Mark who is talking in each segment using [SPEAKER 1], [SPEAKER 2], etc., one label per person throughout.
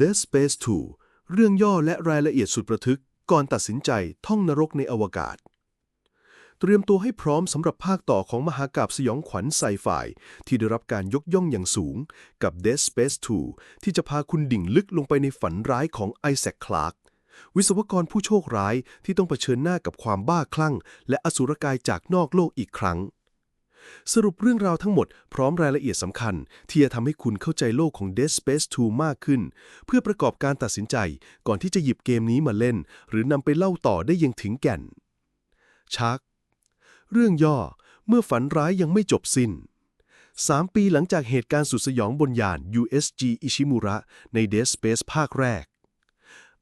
[SPEAKER 1] Dead Space 2 เรื่องย่อและรายละเอียดสุดประทึก ก่อนตัดสินใจท่องนรกในอวกาศ เตรียมตัวให้พร้อมสำหรับภาคต่อของมหากาบสยองขวัญไซไฟที่ได้รับการยกย่องอย่างสูง กับ Dead Space 2 ที่จะพาคุณดิ่งลึกลงไปในฝันร้ายของไอแซคคลาร์กวิศวกรผู้โชคร้ายที่ต้องเผชิญหน้ากับความบ้าคลั่ง และอสุรกายจากนอกโลกอีกครั้ง สรุปเรื่องราวทั้งหมดพร้อมรายละเอียดสำคัญ ที่จะทำให้คุณเข้าใจโลกของ Dead Space 2 มากขึ้น เพื่อประกอบการตัดสินใจ ก่อนที่จะหยิบเกมนี้มาเล่น หรือนำไปเล่าต่อได้ยังถึงแก่น ชัก เรื่องย่อเมื่อฝันร้ายยังไม่จบสิ้น 3 ปีหลังจากเหตุการณ์สุดสยองบนยาน USG อิชิมุระใน Dead Space ภาคแรก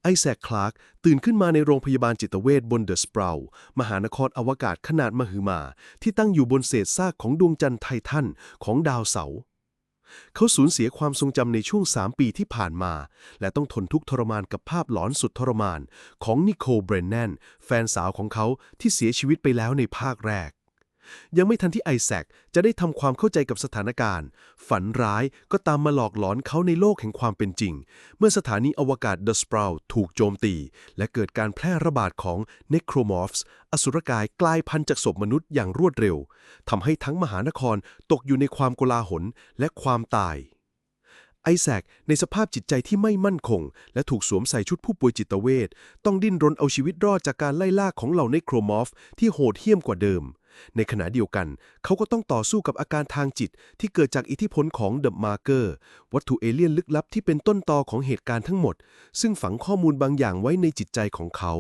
[SPEAKER 1] ไอแซค คลาร์ก ตื่นขึ้นมาในโรงพยาบาลจิตเวชบนเดอะสเปรามหานครอวกาศขนาดมหึมา ที่ตั้งอยู่บนเศษซากของดวงจันทร์ไททันของดาวเสาร์เขาสูญเสียความทรงจำในช่วง 3 ปีที่ผ่านมา และต้องทนทุกข์ทรมานกับภาพหลอนสุดทรมาน ของนิโคลเบรนแนน แฟนสาวของเขาที่เสียชีวิตไปแล้วในภาคแรก ยังไม่ทันที่ไอแซคจะได้ทำความเข้าใจกับสถานการณ์ ฝันร้ายก็ตามมาหลอกหลอนเขาในโลกแห่งความเป็นจริง เมื่อสถานีอวกาศเดอะสปราวถูกโจมตี และเกิดการแพร่ระบาดของเนโครมอร์ฟส์อสุรกายกลายพันธุ์จากศพมนุษย์อย่างรวดเร็วทำให้ทั้งมหานครตกอยู่ในความโกลาหลและความตายไอแซคในสภาพจิตใจที่ไม่มั่นคง และถูกสวมใส่ชุดผู้ป่วยจิตเวชต้องดิ้นรนเอาชีวิตรอดจากการไล่ล่าของเหล่าเนโครมอร์ฟที่โหดเหี้ยมกว่าเดิม ในขณะเดียวกัน เขาก็ต้องต่อสู้กับอาการทางจิตที่เกิดจากอิทธิพลของเดอะมาร์เกอร์วัตถุเอเลี่ยนลึกลับที่เป็นต้นตอของเหตุการณ์ทั้งหมด ซึ่งฝังข้อมูลบางอย่างไว้ในจิตใจของเขา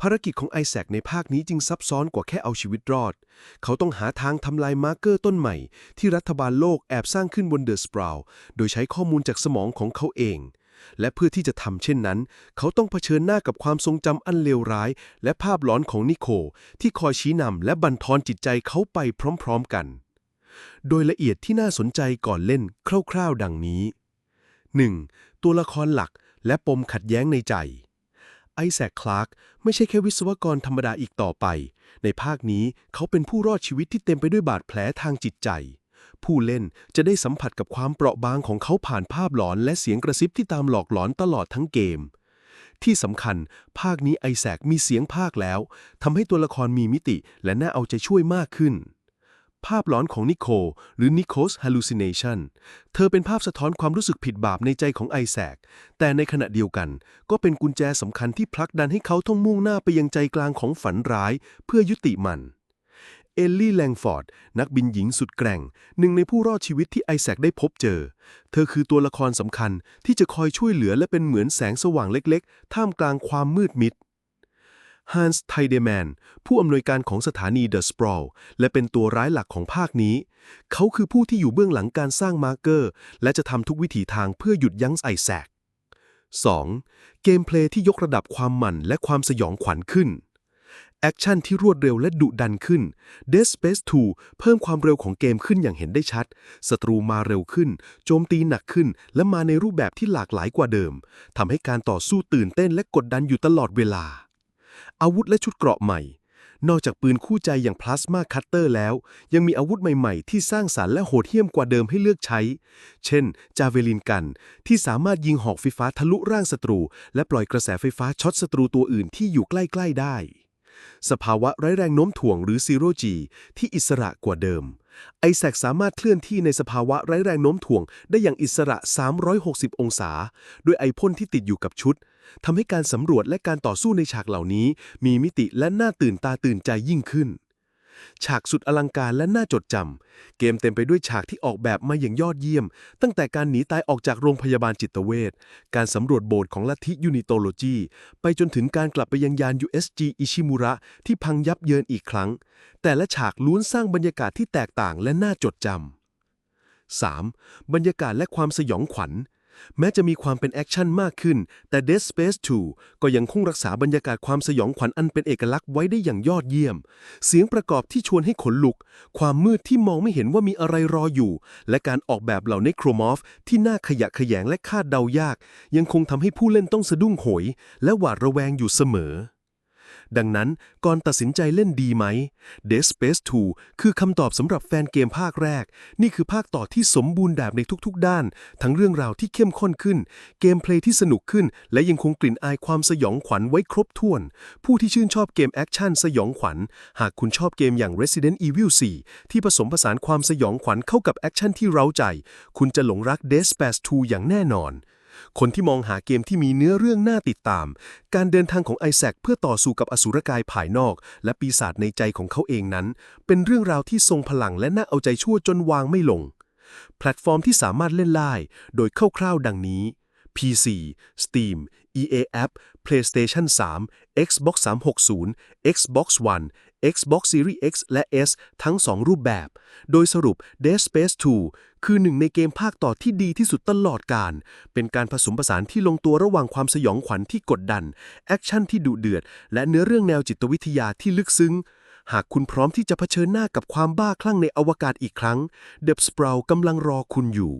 [SPEAKER 1] ภารกิจของไอแซคในภาคนี้จึงซับซ้อนกว่าแค่เอาชีวิตรอด เขาต้องหาทางทำลายมาร์เกอร์ต้นใหม่ ที่รัฐบาลโลกแอบสร้างขึ้นบนเดอะสปราว โดยใช้ข้อมูลจากสมองของเขาเอง และเพื่อที่จะทำเช่นนั้น เขาต้องเผชิญหน้ากับความทรงจำอันเลวร้าย และภาพหลอนของนิโค ที่คอยชี้นำและบั่นทอนจิตใจเขาไปพร้อมๆกัน โดยละเอียดที่น่าสนใจก่อนเล่นคร่าวๆ ดังนี้ 1. ตัวละครหลักและปมขัดแย้งในใจ ไอแซค คลาร์กไม่ใช่แค่วิศวกรธรรมดาอีกต่อไป ในภาคนี้เขาเป็นผู้รอดชีวิตที่เต็มไปด้วยบาดแผลทางจิตใจ ผู้เล่นจะได้สัมผัสกับความเปราะบางของเขาผ่านภาพหลอนและเสียงกระซิบที่ตามหลอกหลอนตลอดทั้งเกม ที่สำคัญ ภาคนี้ไอแซคมีเสียงภาคแล้วทำให้ตัวละครมีมิติและน่าเอาใจช่วยมากขึ้น ภาพหลอนของนิโคลหรือ Nico's hallucination เธอเป็นภาพสะท้อนความรู้สึกผิดบาปในใจของไอแซคแต่ในขณะเดียวกัน ก็เป็นกุญแจสำคัญที่ผลักดันให้เขาต้องมุ่งหน้าไปยังใจกลางของฝันร้าย เพื่อยุติมัน เอลลี่แลงฟอร์ด นักบินหญิงสุดแกร่ง หนึ่งในผู้รอดชีวิตที่ไอแซคได้พบเจอ เธอคือตัวละครสำคัญที่จะคอยช่วยเหลือและเป็นเหมือนแสงสว่างเล็กๆ ท่ามกลางความมืดมิดฮันส์ไทเดแมนผู้อำนวยการของสถานีเดอะสปรอลและเป็นตัวร้ายหลักของภาคนี้ เขาคือผู้ที่อยู่เบื้องหลังการสร้างมาร์เกอร์ และจะทำทุกวิถีทางเพื่อหยุดยั้งไอแซค 2. เกมเพลย์ที่ยกระดับความมันและความสยองขวัญขึ้น แอคชั่นที่รวดเร็วและดุดันขึ้น Dead Space 2 เพิ่มความเร็วของเกมขึ้นอย่างเห็นได้ชัด ศัตรูมาเร็วขึ้น โจมตีหนักขึ้น และมาในรูปแบบที่หลากหลายกว่าเดิม ทำให้การต่อสู้ตื่นเต้นและกดดันอยู่ตลอดเวลา อาวุธและชุดเกราะใหม่ นอกจากปืนคู่ใจอย่างพลาสมาคัตเตอร์แล้ว ยังมีอาวุธใหม่ๆ ที่สร้างสารรค์และโหดเหี้ยมกว่าเดิมให้เลือกใช้ เช่น จาเวลินกัน ที่สามารถยิงหอกไฟฟ้าทะลุร่างศัตรู และปล่อยกระแสไฟฟ้าช็อตศัตรูตัวอื่นที่อยู่ใกล้ ๆ ได้ สภาวะไร้แรงโน้มถ่วงหรือซีโร่จีที่อิสระกว่าเดิม ไอแซกสามารถเคลื่อนที่ในสภาวะไร้แรงโน้มถ่วง ได้อย่างอิสระ 360 องศา ด้วยไอพ่นที่ติดอยู่กับชุดทำให้การสำรวจและการต่อสู้ในฉากเหล่านี้ มีมิติและน่าตื่นตาตื่นใจยิ่งขึ้น ฉากสุดอลังการและน่าจดจำ เกมเต็มไปด้วยฉากที่ออกแบบมาอย่างยอดเยี่ยม ตั้งแต่การหนีตายออกจากโรงพยาบาลจิตเวช การสำรวจโบสถ์ของลัทธิยูนิโตโลจีไปจนถึงการกลับไปยังยาน USG อิชิมุระที่พังยับเยินอีกครั้ง แต่ละฉากล้วนสร้างบรรยากาศที่แตกต่างและน่าจดจำ 3. บรรยากาศและความสยองขวัญ แม้จะมีความเป็นแอคชั่นมากขึ้น แต่ Dead Space 2 ก็ยังคงรักษาบรรยากาศความสยองขวัญอันเป็นเอกลักษณ์ไว้ได้อย่างยอดเยี่ยม เสียงประกอบที่ชวนให้ขนลุก ความมืดที่มองไม่เห็นว่ามีอะไรรออยู่ และการออกแบบเหล่าเนโครมอฟที่น่าขยะแขยงและคาดเดายาก ยังคงทำให้ผู้เล่นต้องสะดุ้งโหย และหวาดระแวงอยู่เสมอ ดังนั้นก่อนตัดสินใจเล่นดีไหม Dead Space 2 คือคำตอบสำหรับแฟนเกมภาคแรก นี่คือภาคต่อที่สมบูรณ์แบบในทุกๆ ด้าน ทั้งเรื่องราวที่เข้มข้นขึ้น เกมเพลย์ที่สนุกขึ้น และยังคงกลิ่นอายความสยองขวัญไว้ครบถ้วน ผู้ที่ชื่นชอบเกมแอคชั่นสยองขวัญ หากคุณชอบเกมอย่าง Resident Evil 4 ที่ผสมผสานความสยองขวัญเข้ากับแอคชั่นที่เร้าใจ คุณจะหลงรัก Dead Space 2 อย่างแน่นอน คนที่มองหาเกมที่มีเนื้อเรื่องน่าติดตาม การเดินทางของไอแซคเพื่อต่อสู้กับอสุรกายภายนอก และปีศาจในใจของเขาเองนั้น เป็นเรื่องราวที่ทรงพลังและน่าเอาใจชั่วจนวางไม่ลง แพลตฟอร์มที่สามารถเล่นได้โดยคร่าวๆดังนี้ PC Steam EA App PlayStation 3 Xbox 360 Xbox One Xbox Series X และ S ทั้ง 2 รูปแบบ โดยสรุป Dead Space 2 คือหนึ่งในเกมภาคต่อที่ดีที่สุดตลอดการ เป็นการผสมผสานที่ลงตัวระหว่างความสยองขวัญที่กดดัน แอคชั่นที่ดุเดือด และเนื้อเรื่องแนวจิตวิทยาที่ลึกซึ้ง หากคุณพร้อมที่จะเผชิญหน้ากับความบ้าคลั่งในอวกาศอีกครั้ง เดบสเปรากำลังรอคุณอยู่